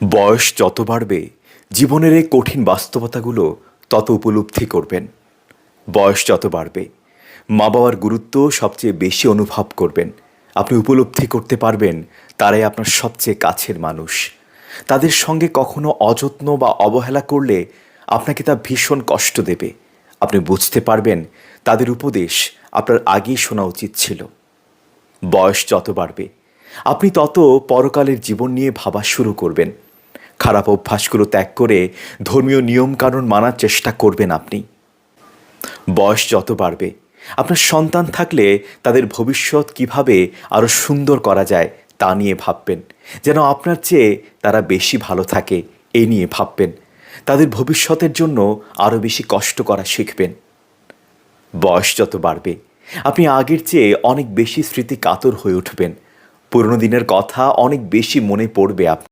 বয়স যত বাড়বে, জীবনের এই কঠিন বাস্তবতাগুলো তত উপলব্ধি করবেন। বয়স যত বাড়বে মা বাবার গুরুত্ব সবচেয়ে বেশি অনুভব করবেন। আপনি উপলব্ধি করতে পারবেন তারাই আপনার সবচেয়ে কাছের মানুষ। তাদের সঙ্গে কখনো অযত্ন বা অবহেলা করলে আপনাকে তা ভীষণ কষ্ট দেবে। আপনি বুঝতে পারবেন তাদের উপদেশ আপনার আগেই শোনা উচিত ছিল। বয়স যত বাড়বে, আপনি তত পরকালের জীবন নিয়ে ভাবা শুরু করবেন। খারাপ অভ্যাসগুলো ত্যাগ করে ধর্মীয় নিয়মকানুন মানার চেষ্টা করবেন আপনি। বয়স যত বাড়বে, আপনার সন্তান থাকলে তাদের ভবিষ্যৎ কীভাবে আরও সুন্দর করা যায় তা নিয়ে ভাববেন। যেন আপনার চেয়ে তারা বেশি ভালো থাকে এই নিয়ে ভাববেন। তাদের ভবিষ্যতের জন্য আরও বেশি কষ্ট করা শিখবেন। বয়স যত বাড়বে, আপনি আগের চেয়ে অনেক বেশি স্মৃতি কাতর হয়ে উঠবেন। পুরনো দিনের কথা অনেক বেশি মনে পড়বে আপনার